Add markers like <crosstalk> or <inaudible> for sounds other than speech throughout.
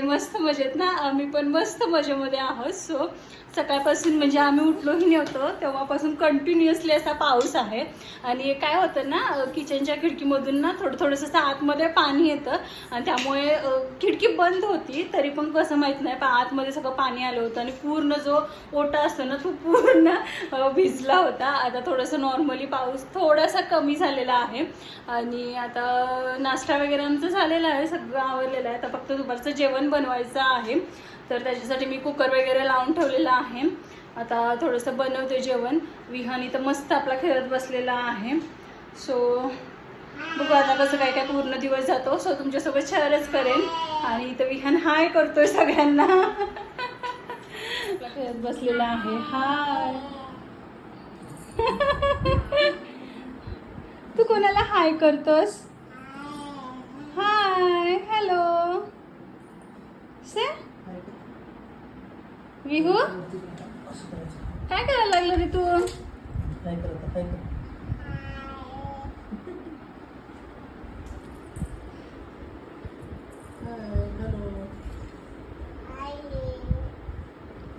मस्त मजेत ना? आम्ही पण मस्त मजेमध्ये आहोत. सो सकाळपासून म्हणजे आम्ही उठलोही नव्हतो. तेव्हापासून कंटिन्युअसली असा पाऊस आहे. आणि काय होतं ना किचनच्या खिडकीमधून ना थोडं थोडंसं असं आतमध्ये पाणी येतं. आणि त्यामुळे खिडकी बंद होती. तरी पण कसं माहीत नाही पण आतमध्ये सगळं पाणी आलं होतं. आणि पूर्ण जो ओटा असतो ना तो पूर्ण भिजला होता. आता थोडंसं नॉर्मली पाऊस थोडासा कमी झालेला आहे. आणि आता नाश्ता वगैरे आमचं झालेला आहे. सगळं आवरलेलं आहे. आता फक्त दुपारचं जेवण बनवायचं आहे. तर त्याच्यासाठी मी कुकर वगैरे लावून ठेवलेला आहे. आता थोडंसं बनवते जेवण. विहान इथं मस्त आपला खेळत बसलेला आहे. सो बघू आता कसं काय काय पूर्ण दिवस जातो. सो तुमच्यासोबत शेअरच करेन. आणि इथं विहान हाय करतोय सगळ्यांना. खेळत बसलेला आहे. हाय. तू कोणाला हाय करतोस? हाय. हॅलो से विहू? काय करायला लागलं रे तू?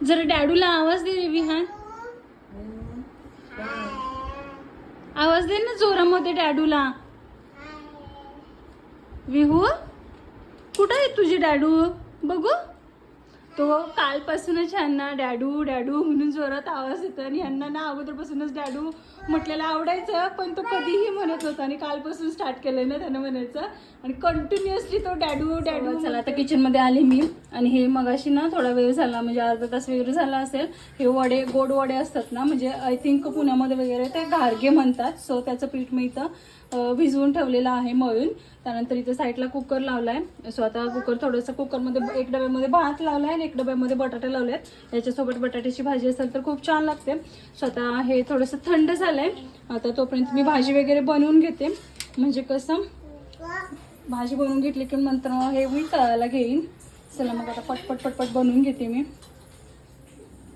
जरा डॅडूला आवाज दे रे विहान. आवाज दे ना जोरामध्ये डॅडूला. विहू कुठं आहे तुझे डॅडू? बघू. तो कालपासूनच ह्यांना डॅडू डॅडू म्हणून जोरात आवाज येतो आणि ह्यांना ना अगोदरपासूनच डॅडू म्हटलेलं आवडायचं पण तो कधीही म्हणत होता आणि कालपासून स्टार्ट केलंय ना त्यानं म्हणायचं. आणि कंटिन्युअसली तो डॅडू डॅडू चला आता किचनमध्ये आले मी. आणि हे मगाशी ना थोडा वेळ झाला म्हणजे अर्धा तास वगैरे झाला असेल. हे वडे गोड वडे असतात ना म्हणजे आय थिंक पुण्यामध्ये वगैरे ते घारगे म्हणतात सो त्याचं पीठ मी इथं अं, भिजवून ठेवलेलं आहे मळून. त्यानंतर इथं साईडला कुकर लावलाय. सो आता कुकर थोडंसं कुकरमध्ये एक डब्यामध्ये भात लावलाय आणि एक डब्यामध्ये बटाटे लावले आहेत याच्यासोबत बटाट्याची भाजी असेल तर खूप छान लागते. सो आता हे थोडंसं थंड झालंय. आता तोपर्यंत मी भाजी वगैरे बनवून घेते. म्हणजे कसं भाजी बनवून घेतली की नंतर हे मी तळायला घेईन. चला मग आता पटपट पटपट बनवून घेते मी.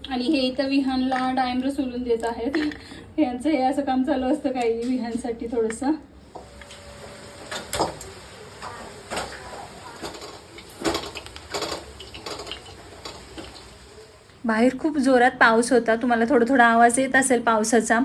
आणि हे इथं विहानला डायमर सोलून देत आहेत. <laughs> यांचं हे असं काम चालू असतं काही विहानसाठी थोडंसं. बाहेर खूप जोरात पाऊस होता. तुम्हाला थोडा थोडा आवाज येत असेल पावसाचा.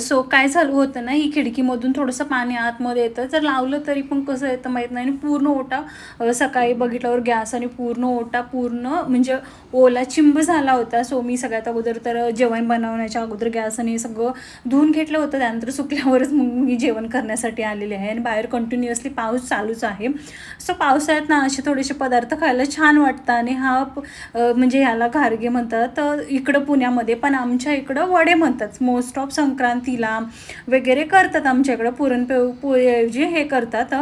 सो काय चालू होतं ना ही खिडकीमधून थोडंसं पाणी आतमध्ये येतं. जर लावलं तरी पण कसं येतं माहीत नाही. आणि पूर्ण ओटा सकाळी बघितल्यावर गॅस आणि पूर्ण ओटा पूर्ण म्हणजे ओला चिंब झाला होता. सो मी सगळ्यात अगोदर तर जेवण बनवण्याच्या अगोदर गॅस आणि हे सगळं धुवून घेतलं होतं. त्यानंतर सुकल्यावरच मग मी जेवण करण्यासाठी आलेले आहे. आणि बाहेर कंटिन्युअसली पाऊस चालूच आहे. सो पावसाळ्यात ना असे थोडेसे पदार्थ खायला छान वाटतं. आणि हा म्हणजे ह्याला घारगे म्हणतात. तर इकडं पुण्यामध्ये पण आमच्या इकडं वडे म्हणतात. मोस्ट ऑफ संक्रांतीला वगैरे करतात आमच्या इकडं. पुरणपोळी हे करतात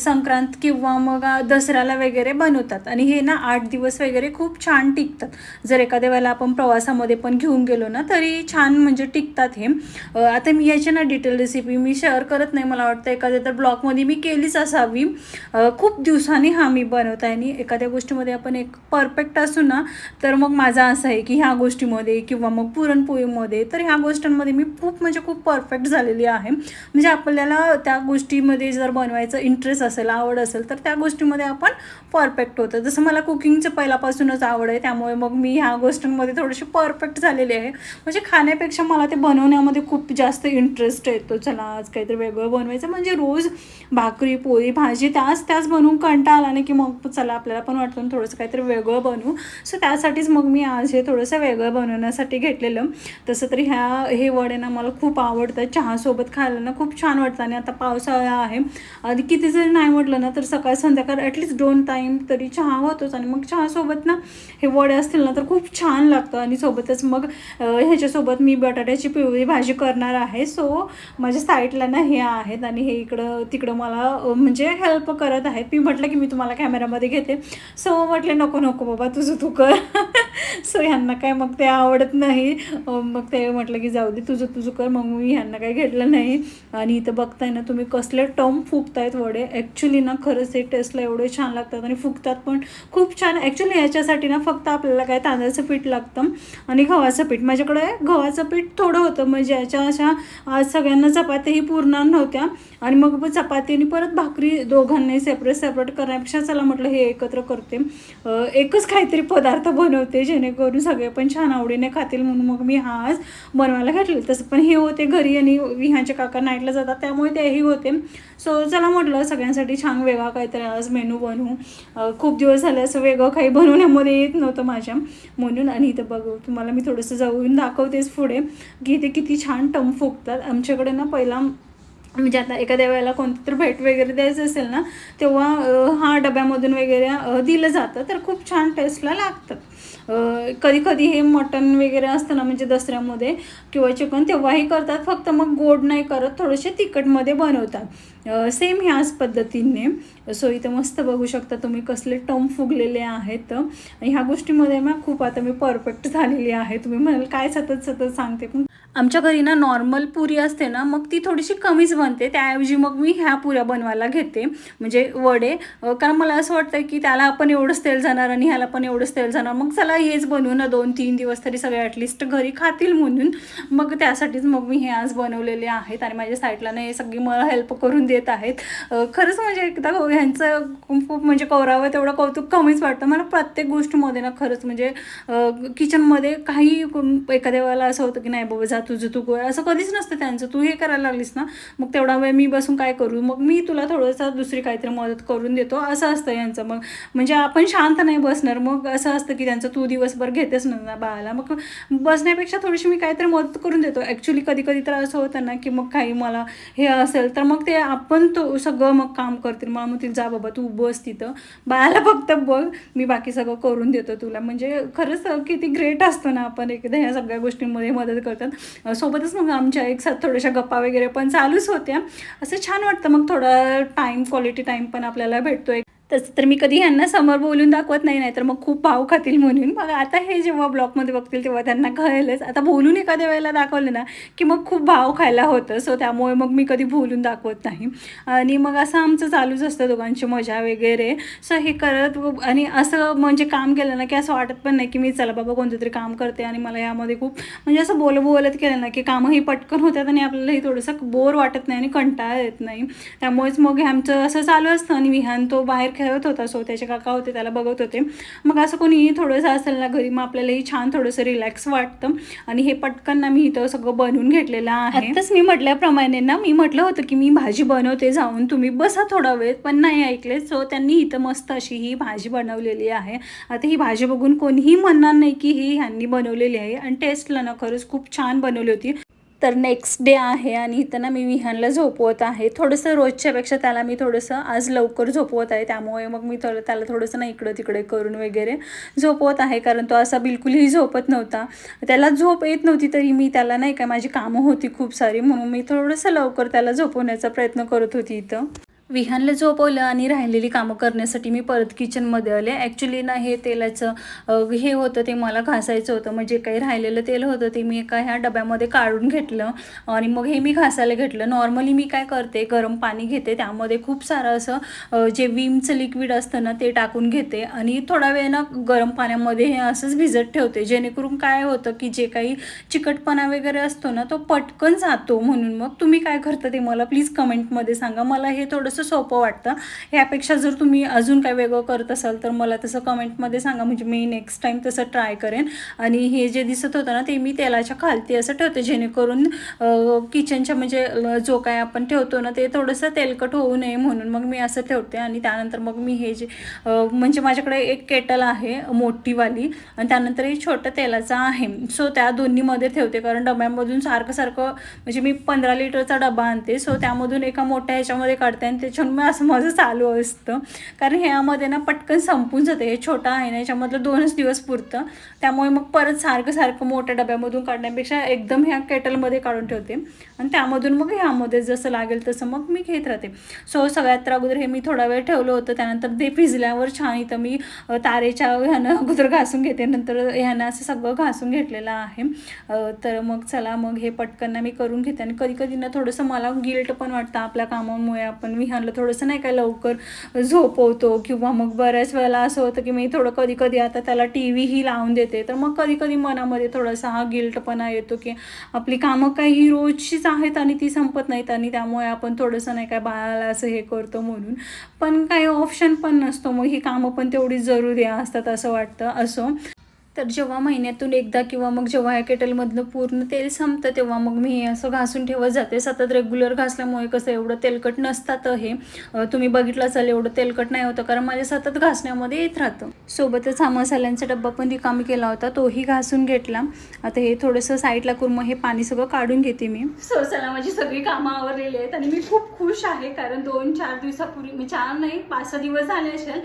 संक्रांत किंवा मग दसऱ्याला वगैरे बनवतात. आणि हे ना आठ दिवस वगैरे खूप छान टिकतात. जर एखाद्या वेळेला आपण प्रवासामध्ये पण घेऊन गेलो ना तरी छान म्हणजे टिकतात हे. आता मी याची ना डिटेल रेसिपी मी शेअर करत नाही. मला वाटतं एखाद्या तर ब्लॉगमध्ये मी केलीच असावी. खूप दिवसांनी हा मी बनवत आहे. आणि एखाद्या गोष्टीमध्ये आपण एक परफेक्ट असू ना तर मग माझा असं आहे की ह्या गोष्टीमध्ये किंवा मग पुरणपोळीमध्ये तर ह्या गोष्टींमध्ये मी खूप म्हणजे खूप परफेक्ट झालेली आहे. म्हणजे आपल्याला त्या गोष्टीमध्ये जर बनवायचं इंटरेस्ट असेल आवड असेल तर त्या गोष्टीमध्ये आपण परफेक्ट होतं. जसं मला कुकिंगचं पहिल्यापासूनच आवड आहे त्यामुळे मग मी ह्या गोष्टींमध्ये थोडीशी परफेक्ट झालेली आहे. म्हणजे खाण्यापेक्षा मला ते बनवण्यामध्ये खूप जास्त इंटरेस्ट येतो. चला आज काहीतरी वेगळं बनवायचं. म्हणजे रोज भाकरी पोळी भाजी त्याच त्याच बनवून कंटाळा आला नाही की मग चला आपल्याला पण वाटतं थोडंसं काहीतरी वेगळं बनवू. सो त्यासाठीच मग मी आज हे थोडंसं वेगळं बनवण्यासाठी घेतलेलं. तसं तरी ह्या हे वडे ना मला खूप आवडतं. चहासोबत खायला ना खूप छान वाटतं आणि आता पावसाळा आहे. आणि किती जरी नाही म्हटलं ना तर सकाळ संध्याकाळ ॲटलीस्ट दोन टाईम तरी चहा होतोच. आणि मग चहासोबत ना हे वडे असतील ना तर खूप छान लागतं. आणि सोबतच मग ह्याच्यासोबत मी बटाट्याची पिवळी भाजी करणार आहे. सो माझ्या साईडला ना हे आहेत आणि हे इकडं तिकडं मला म्हणजे हेल्प करत आहेत. मी म्हटलं की मी तुम्हाला कॅमेरामध्ये घेते. सो म्हटले नको नको बाबा तुझं तू कर. <laughs> सो ह्या ह्यांना काय मग ते आवडत नाही. मग ते म्हटलं की जाऊ दे तुझं तुझं कर मग मी ह्यांना काही घेतलं नाही. आणि इथं बघताय ना तुम्ही कसले टर्म फुगतायत वडे. ॲक्च्युली ना खरंच हे टेस्टला एवढे छान लागतात आणि फुगतात पण खूप छान. ॲक्च्युली ह्याच्यासाठी ना फक्त आपल्याला काय तांदळाचं पीठ लागतं आणि गव्हाचं पीठ. माझ्याकडे गव्हाचं पीठ थोडं होतं म्हणजे याच्या अशा आज सगळ्यांना चपात्याही पूर्ण नव्हत्या. आणि मग चपातीनी चपाती आणि परत भाकरी दोघांनी सेपरेट सेपरेट करण्यापेक्षा चला म्हटलं हे एकत्र करते. एकच काहीतरी पदार्थ बनवते जेणेकरून सगळे पण छान आवडीने खातील म्हणून मग मी हा आज बनवायला घातले तसं पण हे होते घरी आणि विहांचे काका नाईटला जातात त्यामुळे तेही होते. सो चला म्हटलं सगळ्यांसाठी छान वेगळा काहीतरी आज मेनू बनवू. खूप दिवस झाले असं वेगळं काही बनवण्यामध्ये येत नव्हतं माझ्या म्हणून. आणि इथं बघू तुम्हाला मी थोडंसं जाऊन दाखवतेच पुढे. की इथे किती छान टम फुगतात. आमच्याकडे ना पहिला म्हणजे आता एखाद्या वेळेला कोणतं तर भेट वगैरे द्यायचं असेल ना तेव्हा हा डब्यामधून वगैरे दिलं जातं. तर खूप छान टेस्टला लागतात कधी कधी हे मटन वगैरे असतं ना म्हणजे दसऱ्यामध्ये किंवा चिकन तेव्हाही करतात. फक्त मग गोड नाही करत थोडेसे तिखटमध्ये बनवतात. सेम ह्याच पद्धतीने. सो इथं मस्त बघू शकता तुम्ही कसले टम फुगलेले आहेत. आणि ह्या गोष्टीमध्ये ना खूप आता मी परफेक्ट झालेली आहे. तुम्ही म्हणाल काय सतत सतत सांगते? पण आमच्या घरी ना नॉर्मल पुरी असते ना मग ती थोडीशी कमीच बनते. त्याऐवजी मग मी ह्या पुऱ्या बनवायला घेते. म्हणजे वडे. कारण मला असं वाटतं की त्याला आपण एवढंच तेल जाणार आणि ह्याला पण एवढंच तेल जाणार. मग चला हेच बनवू ना दोन तीन दिवस तरी सगळे ॲटलिस्ट घरी खातील म्हणून. मग त्यासाठीच मग मी हे आज बनवलेले आहेत आणि माझ्या साईडला ना हे सगळी मला हेल्प करून देत आहेत. खरंच म्हणजे एकदा हो, ह्यांचं खूप म्हणजे कौरावं तेवढं कौतुक कमीच वाटतं. मला प्रत्येक गोष्टीमध्ये ना खरंच म्हणजे किचनमध्ये काही एखाद्या वेळेला असं होतं की नाही बाबा जा तुझं तू गोळ असं कधीच नसतं त्यांचं. तू हे करायला लागलीस ना मग तेवढा वेळ मी बसून काय करू? मग मी तुला थोडंसं दुसरी काहीतरी मदत करून देतो. असं असतं यांचं. मग म्हणजे आपण शांत नाही बसणार. मग असं असतं की त्यांचं तू दिवसभर घेतेच ना बाळाला. मग बसण्यापेक्षा थोडीशी मी काहीतरी मदत करून देतो. ॲक्च्युली कधी कधी तर असं होतं ना की मग काही मला हे असेल तर मग ते आपण तो सगळं मग काम करतील. मला मग जा बाबा तू बस तिथं. बाळाला फक्त बघ. मी बाकी सगळं करून देतो तुला. म्हणजे खरंच किती ग्रेट असतं ना आपण एकदा ह्या सगळ्या गोष्टींमध्ये मदत करतात. सोबतच मग आमच्या एक साथ थोड्याशा गप्पा वगैरे पण चालूच होत्या. असं छान वाटतं मग थोडा टाईम क्वालिटी टाईम पण आपल्याला भेटतो एक तसं तर मी कधी ह्यांना समोर बोलून दाखवत नाही नाहीतर मग खूप भाव खातील म्हणून. मग आता हे जेव्हा ब्लॉगमध्ये बघतील तेव्हा त्यांना कळेलच. आता बोलून एखाद्या वेळेला दाखवलं ना की मग खूप भाव खायला होतं. सो त्यामुळे मग मी कधी बोलून दाखवत नाही. आणि मग असं आमचं चालूच असतं दोघांची मजा वगैरे. सो हे करत आणि असं म्हणजे काम केलं ना की असं वाटत पण नाही की मी चला बाबा कोणतं तरी काम करते आणि मला यामध्ये खूप म्हणजे असं बोल बोलत केलं ना की कामंही पटकन होतात आणि आपल्यालाही थोडंसं बोर वाटत नाही आणि कंटाळा येत नाही. त्यामुळेच मग हे आमचं असं चालू असतं आणि विहान तो बाहेर खेळत होता सो त्याचे काका होते त्याला बघत होते. मग असं कोणीही थोडंसं असेल ना घरी मग आपल्यालाही छान थोडंसं रिलॅक्स वाटतं. आणि हे पटकन ना मी इथं सगळं बनवून घेतलेलं आहे. आत्ताच मी म्हटल्याप्रमाणे ना मी म्हटलं होतं की मी भाजी बनवते जाऊन. तुम्ही बसा थोडा वेळ पण नाही ऐकले सो त्यांनी इथं मस्त अशी ही भाजी बनवलेली आहे. आता ही भाजी बघून कोणीही म्हणणार नाही की ही ह्यांनी बनवलेली आहे. आणि टेस्टला ना खरंच खूप छान बनवली होती. तर नेक्स्ट डे आहे आणि इथं ना मी विहानला झोपवत आहे. थोडंसं रोजच्यापेक्षा त्याला मी थोडंसं आज लवकर झोपवत आहे. त्यामुळे मग मी थोडं त्याला थोडंसं ना इकडं तिकडे करून वगैरे झोपवत आहे. कारण तो असा बिलकुलही झोपत नव्हता. त्याला झोप येत नव्हती तरी मी त्याला नाही काय माझी कामं होती खूप सारी म्हणून मी थोडंसं लवकर त्याला झोपवण्याचा प्रयत्न करत होती इथं. विहानला झोपवलं आणि राहिलेली कामं करण्यासाठी मी परत किचनमध्ये आले. ॲक्च्युली ना हे तेलाचं हे होतं ते मला घासायचं होतं. म्हणजे काही राहिलेलं तेल होतं ते मी एका ह्या डब्यामध्ये काढून घेतलं आणि मग हे मी घासायला घेतलं. नॉर्मली मी काय करते गरम पाणी घेते. त्यामध्ये खूप सारं असं जे विमचं लिक्विड असतं ना ते टाकून घेते आणि थोडा वेळ ना गरम पाण्यामध्ये हे असंच भिजत ठेवते. जेणेकरून काय होतं की जे काही चिकटपणा वगैरे असतो ना तो पटकन जातो म्हणून. मग तुम्ही काय करता ते मला प्लीज कमेंटमध्ये सांगा. मला हे थोडंसं सोपं वाटतं. ह्यापेक्षा जर तुम्ही अजून काय वेगळं करत असाल तर मला तसं कमेंटमध्ये सांगा. म्हणजे मी नेक्स्ट टाईम तसं ट्राय करेन. आणि हे जे दिसत होतं ना ते मी तेलाच्या खालती असं ठेवते. जेणेकरून किचनच्या म्हणजे जो काय आपण ठेवतो ना ते थोडंसं तेलकट होऊ नये म्हणून मग मी असं ठेवते. आणि त्यानंतर मग मी हे जे म्हणजे माझ्याकडे एक केटल आहे मोठीवाली. आणि त्यानंतर हे छोटं तेलाचं आहे. सो त्या दोन्हीमध्ये ठेवते. कारण डब्यामधून सारखं सारखं म्हणजे मी पंधरा लिटरचा डबा आणते. सो त्यामधून एका मोठ्या ह्याच्यामध्ये काढते. आणि ते त्याच्यामुळे असं माझं चालू असतं. कारण ह्यामध्ये ना पटकन संपून जाते. हे छोटं आहे ना याच्यामधलं दोनच दिवस पुरतं. त्यामुळे मग परत सारखं सारखं मोठ्या डब्यामधून काढण्यापेक्षा एकदम ह्या केटलमध्ये काढून ठेवते. आणि त्यामधून मग ह्यामध्ये जसं लागेल तसं मग मी घेत राहते. सो सगळ्यात तर अगोदर हे मी थोडा वेळ ठेवलं होतं. त्यानंतर ते भिजल्यावर छान इथं मी तारेच्या ह्यानं अगोदर घासून घेते. नंतर ह्यानं असं सगळं घासून घेतलेलं आहे. तर मग चला मग हे पटकन मी करून घेते. आणि कधी कधी ना थोडंसं मला गिल्ट पण वाटतं आपल्या कामामुळे. आपण विहानला थोडंसं नाही काय लवकर झोपवतो किंवा मग बऱ्याच वेळेला असं होतं की मी थोडं कधी कधी आता त्याला टी व्हीही लावून देते. तर मग कधी कधी मनामध्ये थोडासा हा गिल्टपणा येतो की आपली कामं काही रोजचीच आहेत आणि ती संपत नाहीत आणि त्यामुळे आपण थोडंसं नाही काय बाळाला असं हे करतो म्हणून. पण काही ऑप्शन पण नसतो. मग ही कामं पण तेवढी जरुरी असतात असं वाटतं. असो. तर जेव्हा महिन्यातून एकदा किंवा मग जेव्हा या केटलमधलं पूर्ण तेल संपतं तेव्हा मग मी हे असं घासून ठेवत जाते. सतत रेग्युलर घासल्यामुळे कसं एवढं तेलकट नसतात हे. तुम्ही बघितलं असाल एवढं तेलकट नाही होतं कारण माझ्या सतत घासण्यामध्ये येत राहतं. सोबतच हा मसाल्यांचा डब्बा पण रिकामी केला होता तोही घासून घेतला. आता हे थोडंसं साईडला कुर्म हे पाणी सगळं काढून घेते मी. सो चला माझी सगळी कामं आवरलेली आहेत आणि मी खूप खुश आहे कारण दोन चार दिवसापूर्वी मी चार नाही पाच सहा दिवस झाले असेल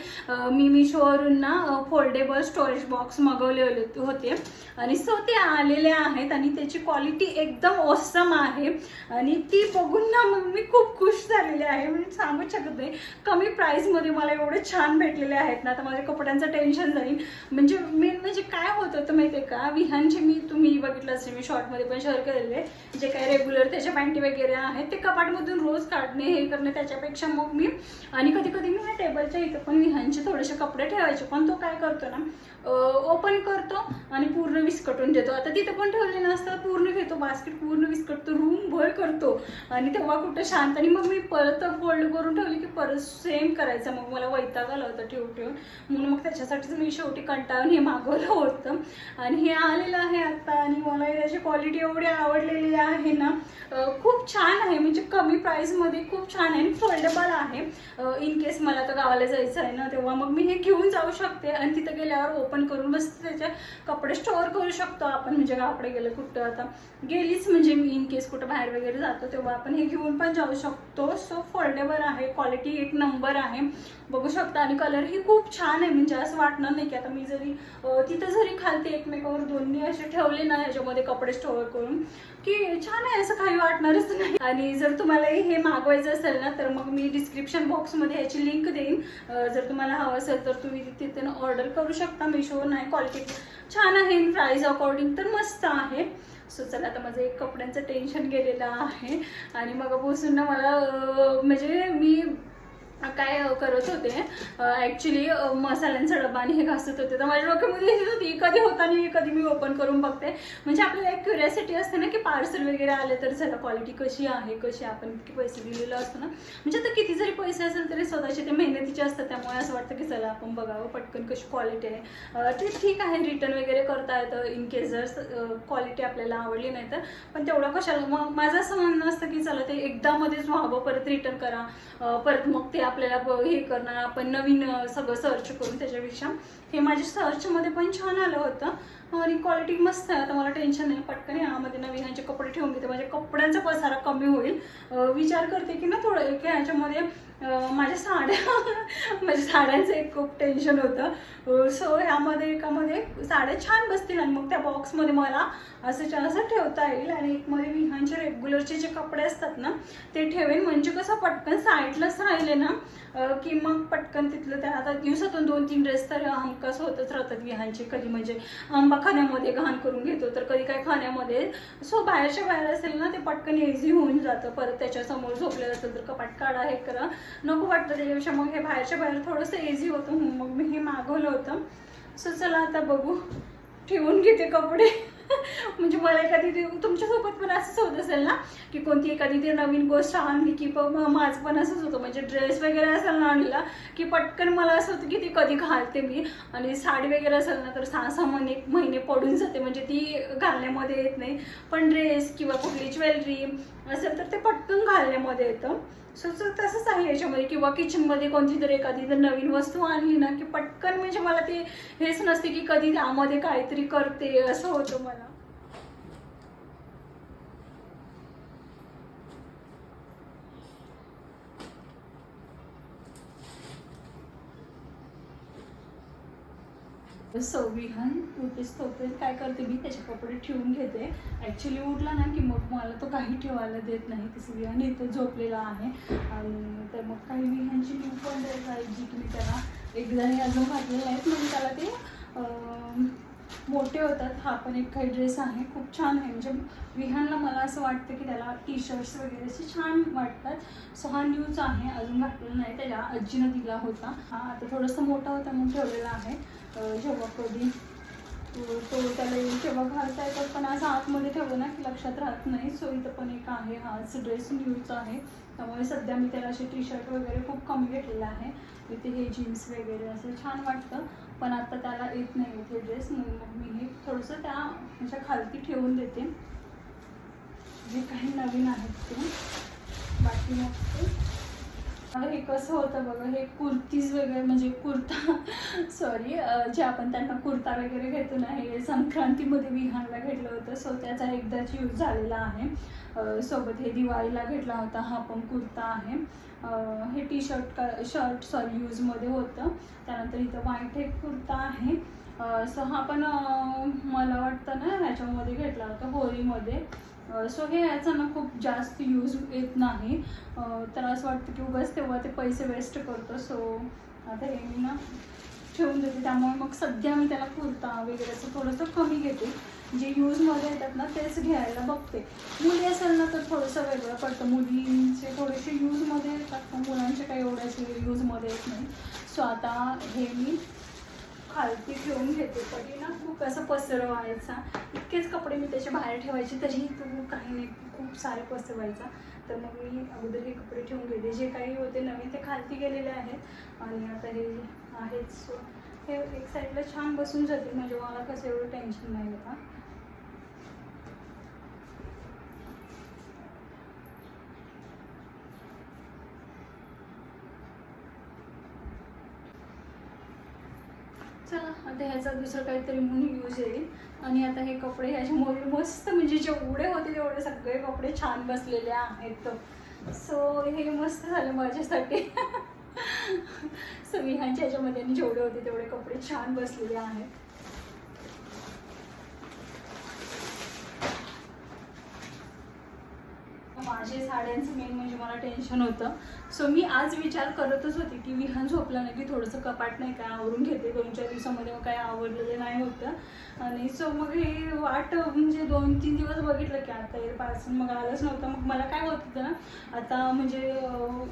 मी मिशोवरून ना फोल्डेबल स्टोरेज बॉक्स मागवले होते होते. आणि सो ते आलेले आहेत आणि त्याची क्वालिटी एकदम ओसम आहे. आणि ती बघून ना मग मी खूप खुश झालेली आहे. मी सांगू शकत नाही. कमी प्राईसमध्ये मला एवढे छान भेटलेले आहेत ना आता माझ्या कपड्यांचं टेन्शन जाईल. म्हणजे मेन म्हणजे काय होत होतं माहिती आहे का? विहानचे मी तुम्ही बघितलं असेल मी शॉर्टमध्ये पण शेअर केलेले. जे काही रेग्युलर त्याच्या पॅन्टी वगैरे आहेत ते कपाटमधून रोज काढणे हे करणे त्याच्यापेक्षा मग मी आणि कधी कधी मी ह्या टेबलच्या इथं पण विहानचे थोडेसे कपडे ठेवायचे. पण तो काय करतो ना ओपन करतो आणि पूर्ण विस्कटून देतो. आता तिथं पण ठेवले नसतं पूर्ण घेतो बास्केट पूर्ण विस्कटतो रूम भर करतो. आणि तेव्हा कुठं शांत आणि मग मी परत फोल्ड करून ठेवली की परत सेम करायचं. मग मला वैताग आला होता ठेवून ठेवून. म्हणून मग त्याच्यासाठीच मी शेवटी कंटाळून हे मागवलं होतं. आणि हे आलेलं आहे आता आणि मला त्याची क्वालिटी एवढी आवडलेली आहे ना खूप छान आहे. म्हणजे कमी प्राईसमध्ये खूप छान आहे आणि फोल्डेबल आहे. इन केस मला तर गावाला जायचं आहे ना तेव्हा मग मी हे घेऊन जाऊ शकते. आणि तिथं गेल्यावर ओपन करून मस्त त्याचे कपडे स्टोअर करू शकतो आपण म्हणजे गावाकडे गेलं कुठं आता. गेलीच म्हणजे मी इन केस कुठं बाहेर वगैरे जातो तेव्हा आपण हे घेऊन पण जाऊ शकतो. सो फोल्डेबल आहे क्वालिटी एक नंबर आहे. बघू शकता आणि कलर ही खूप छान आहे. म्हणजे असं वाटणार नाही की आता मी जरी तिथं जरी खालते एकमेकावर दोन्ही असे ठेवले ना ह्याच्यामध्ये कपडे स्टोअर करून की छान आहे असं काही वाटणारच नाही. आणि जर तुम्हाला हे मागवायचं असेल ना तर मग मी डिस्क्रिप्शन बॉक्समध्ये ह्याची लिंक देईन. जर तुम्हाला हवं असेल तर तुम्ही तिथे ऑर्डर करू शकता. मी मिशो नाही क्वालिटी छान आहे प्राईज अकॉर्डिंग तर मस्त आहे. सो चला आता माझं एक कपड्यांचं टेन्शन गेलेलं आहे. आणि मग बसून ना मला म्हणजे मी काय करत होते ॲक्च्युली मसाल्यांचा डबा आणि हे घासत होते. तर माझ्या डोक्यामध्ये लिहित होती कधी होता आणि कधी मी ओपन करून बघते. म्हणजे आपल्याला एक क्युरियासिटी असते ना की पार्सल वगैरे आले तर चला क्वालिटी कशी आहे कशी आपण इतके पैसे दिलेलं असतो ना. म्हणजे आता किती जरी पैसे असेल तरी स्वतःचे ते मेहनतीचे असतात त्यामुळे असं वाटतं की चला आपण बघावं पटकन कशी क्वालिटी आहे. ते ठीक आहे रिटर्न वगैरे करता येतं इन केस जर क्वालिटी आपल्याला आवडली नाही तर. पण तेवढं कशाला मग माझं असं म्हणणं असतं की चला ते एकदा मध्येच व्हावं परत रिटर्न करा. परत मग ते आपल्याला हे करणार आपण नवीन सगळं सर्च करून त्याच्यापेक्षा. हे माझ्या सर्चमध्ये पण छान आलं होतं. आणि क्वालिटी मस्त आहे. आता मला टेन्शन नाही. पटकन यामध्ये नवीन ह्यांचे कपडे ठेवून घेते. माझ्या कपड्यांचा पसारा कमी होईल. विचार करते की ना थोडं एक ह्याच्यामध्ये माझ्या साड्या <laughs> माझ्या साड्यांचं एक खूप टेन्शन होतं. सो ह्यामध्ये एकामध्ये साड्या छान बसतील आणि मग त्या बॉक्समध्ये मला असं छान असं ठेवता येईल आणि एक मध्ये विहांचे रेग्युलरचे जे कपडे असतात ना ते ठेवेन. म्हणजे कसं पटकन साईडलाच राहिले ना की मग पटकन तिथलं त्या आता दिवसातून दोन तीन ड्रेस तर हमखास होतच राहतात विहांचे कधी म्हणजे आंबा खाण्यामध्ये घाण करून घेतो तर कधी काय खाण्यामध्ये. सो बाहेरच्या बाहेर असेल ना ते पटकन इझी होऊन जातं. परत त्याच्यासमोर झोपलेलं असेल तर कपाट काढा हे करा. नको वाटतं त्याच्यापेक्षा. मग हे बाहेरच्या बाहेर थोडंसं इझी होतं. मग मी हे मागवलं होतं. सो चला आता बघू. ठेवून घेते कपडे. <laughs> म्हणजे मला एखादी तुमच्यासोबत पण असंच होत असेल ना की कोणती एखादी ती नवीन गोष्ट आणली की माझं पण असंच होतं. म्हणजे ड्रेस वगैरे असेल ना आणला की पटकन मला असं होतं की ती कधी घालते मी. आणि साडी वगैरे असेल ना तर सहा सहा महिने महिने पडून जाते. म्हणजे ती घालण्यामध्ये येत नाही. पण ड्रेस किंवा कुठली ज्वेलरी असेल तर ते पटकन घालण्यामध्ये येतं. सो तसंच आहे याच्यामध्ये. किंवा किचनमध्ये कोणती तरी एखादी जर नवीन वस्तू आणली ना की पटकन म्हणजे मला ते हेच नसते की कधी त्यामध्ये काहीतरी करते असं होतं मला. सो विहान तोपर्यंत काय करते मी त्याचे कपडे ठेवून घेते. ॲक्च्युली उठला ना की मग मला तो काही ठेवायला देत नाही तसं विहान इथं झोपलेला आहे. आणि तर मग काही विहानची मी पण देत आहे जी की मी त्याला एकदा हे अजून घातलेले आहेत म्हणून त्याला ते मोठे होतात. हा पण एक काही ड्रेस आहे खूप छान आहे. म्हणजे विहानला मला असं वाटतं की त्याला टी शर्ट्स वगैरे असे छान वाटतात. सो हा न्यूज आहे अजून घातलेला नाही त्याच्या आजीनं दिला होता. हा आता थोडंसं मोठा होता म्हणून ठेवलेला आहे. जेव्हा कधी तो त्याला येईल तेव्हा घालता येतात पण असं आतमध्ये ठेवलं ना की लक्षात राहत नाही. सो इथं पण एक आहे हाच ड्रेस न्यूज आहे. त्यामुळे सध्या मी त्याला असे टी शर्ट वगैरे खूप कमी घेतलेलं आहे. इथे हे जीन्स वगैरे असं छान वाटतं पण आता त्याला येत नाही इथे ड्रेस मग मी हे थोडंसं त्या ह्याच्या खालती ठेवून देते. जे काही नवीन आहेत ते. बाकी मग ते. हे कसं होतं बघा? हे कुर्तीज वगैरे म्हणजे कुर्ता <laughs> सॉरी जे आपण त्यांना कुर्ता वगैरे घेतो ना हे संक्रांतीमध्ये विहानला घेतलं होतं. सो त्याचा एकदाच यूज झालेला आहे. सोबत हे दिवाळीला घेतला होता. हा पण कुर्ता आहे. हे टी शर्ट का शर्ट सॉरी यूजमध्ये होतं. त्यानंतर इथं व्हाईट एक कुर्ता आहे. सो हा पण मला वाटतं ना ह्याच्यामध्ये घेतला होता होळीमध्ये. सो हे याचा ना खूप जास्त यूज येत नाही. तर असं वाटतं की उगाच तेव्हा ते पैसे वेस्ट करतो. सो आता हे मी ना ठेवून देते. त्यामुळे मग सध्या मी त्याला कुर्ता वगैरे असं थोडंसं कमी घेते. जे यूजमध्ये येतात ना तेच घ्यायला बघते. मुली असेल ना तर थोडंसं वेगळं पडतं. मुलींचे थोडेसे यूजमध्ये येतात पण मुलांचे काही एवढ्याचे यूजमध्ये येत नाही. सो आता हे मी खालती ठेवून घेते. तरी ना खूप असं पसरवायचा इतकेच कपडे मी त्याच्या बाहेर ठेवायचे तरीही तो काही नाही. खूप सारे पसरवायचा. तर मग मी अगोदर हे कपडे ठेवून घेते. जे काही होते नवीन ते खालती गेलेले आहेत. आणि आता हे आहेत. सो हे एक साईडला छान बसून जाते म्हणजे मला कसं एवढं टेन्शन नाही होता. चला आता ह्याचा दुसरं काहीतरी म्हणून यूज येईल आणि आता हे कपडे ह्याच्यामुळे मस्त म्हणजे जेवढे होते तेवढे सगळे कपडे छान बसलेले आहेत. सो हे मस्त झालं माझ्यासाठी. सो विहानच्या ह्याच्यामध्ये आणि जेवढे होते तेवढे कपडे छान बसलेले आहेत. माझे साड्यांचं मेन म्हणजे मला टेन्शन होतं. सो मी आज विचार करतच होती की विहान झोपला नाही की थोडंसं कपाट नाही काय आवरून घेते. दोन चार दिवसामध्ये मग काय आवडलेलं नाही होतं. आणि सो मग हे वाट म्हणजे दोन तीन दिवस बघितलं की आता येईल मग आलंच नव्हतं. मग मला काय होत होतं ना आता म्हणजे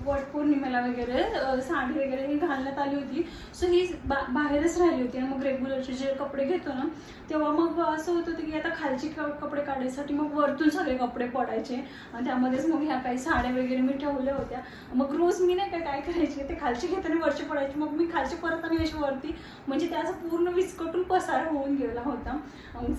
वटपौर्णिमेला वगैरे साडी वगैरे ही घालण्यात आली होती. सो ही बा बाहेरच राहिली होती. आणि मग रेग्युलरचे जे कपडे घेतो ना तेव्हा मग असं होत होतं की आता खालचे कपडे काढायसाठी मग वरतून सगळे कपडे पडायचे. आणि त्यामध्येच मग ह्या काही साड्या वगैरे मी ठेवल्या होत्या. मग रोज मी नाही का काय करायचे ते खालचे घेताना वरचे पडायचे. मग मी खालचे परत आणि अशी वरती म्हणजे त्याचा पूर्ण विस्कटून पसार होऊन गेला होता.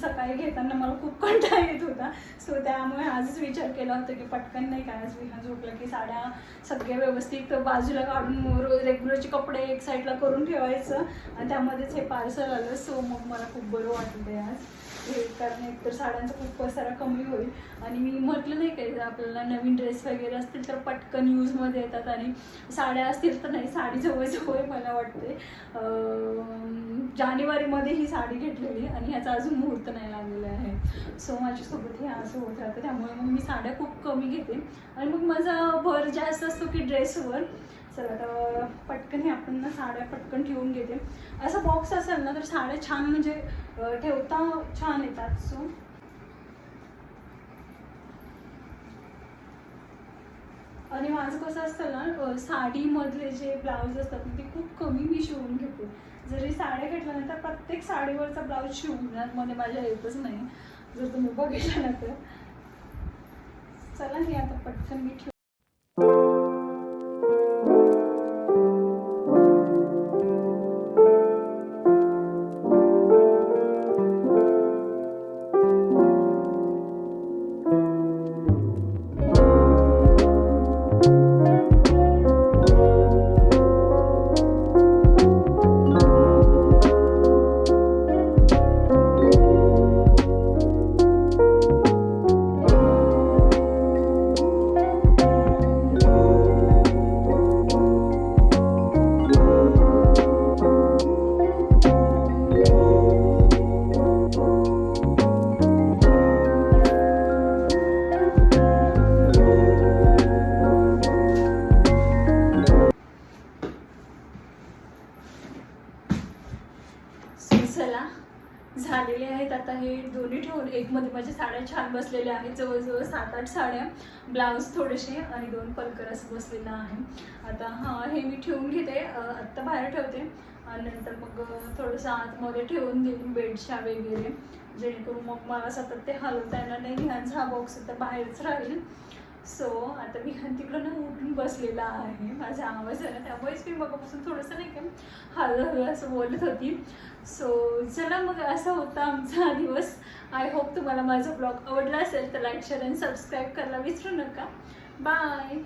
सकाळी घेताना मला खूप कंटाळा येत होता. सो त्यामुळे आजच विचार केला होता की पटकन नाही काय आज विहान झोपला की साड्या सगळ्या व्यवस्थित बाजूला काढून रेग्युलरचे कपडे एक साईडला करून ठेवायचं. आणि त्यामध्येच हे पार्सल आलं. सो मग मला खूप बरं वाटलं आहे आज. हे कारण एकतर साड्यांचा खूप पसारा कमी होईल. आणि मी म्हटलं नाही काही आपल्याला नवीन ड्रेस वगैरे असतील तर पटकन यूजमध्ये येतात. आणि साड्या असतील तर नाही साडी जवळ जवळ मला वाटते. जानेवारीमध्ये ही साडी घेतलेली आणि ह्याचा अजून मुहूर्त नाही लागलेला आहे. सो माझ्यासोबत हे असं होत राहतं. त्यामुळे मग मी साड्या खूप कमी घेते. आणि मग माझा भर जास्त असतो की ड्रेसवर चला तर पटकन हे आपण ना साड्या पटकन ठेवून घेते. असा बॉक्स असेल ना तर साड्या छान म्हणजे ठेवता छान येतात. सो आणि माझं कसं असतं ना साडीमधले जे ब्लाऊज असतात ना ते खूप कमी मी शिवून घेते. जरी साड्या घेतल्या ना तर प्रत्येक साडीवरचा ब्लाऊज शिवण्यामध्ये माझ्या येतच नाही. जर तुम्ही बघितलं ना तर चला हे आता पटकन मी ठेवू झालेले आहेत. आता हे दोन्ही ठेवून एकमध्ये माझ्या साड्या छान बसलेल्या आहेत. जवळजवळ सात आठ साड्या ब्लाऊज थोडेसे आणि दोन पलकर असं बसलेलं आहे. आता हां हे मी ठेवून घेते. आत्ता बाहेर ठेवते. आणि नंतर मग थोडंसं आतमध्ये ठेवून देईन बेडशा वगैरे. जेणेकरून मग मला सतत ते हलवता येणार नाही. ह्यांचा हा बॉक्स आता बाहेरच राहील. सो आता मी <laughs> तिकडं ना उठून बसलेला आहे. माझा आवाज आला त्यामुळेच मी मगापासून थोडंसं नाही का हळू हळू असं बोलत होती. सो चला मग असा होता आमचा <laughs> दिवस. आय होप तुम्हाला माझा ब्लॉग आवडला असेल तर लाईक शेअर आणि सबस्क्राईब करायला विसरू नका. बाय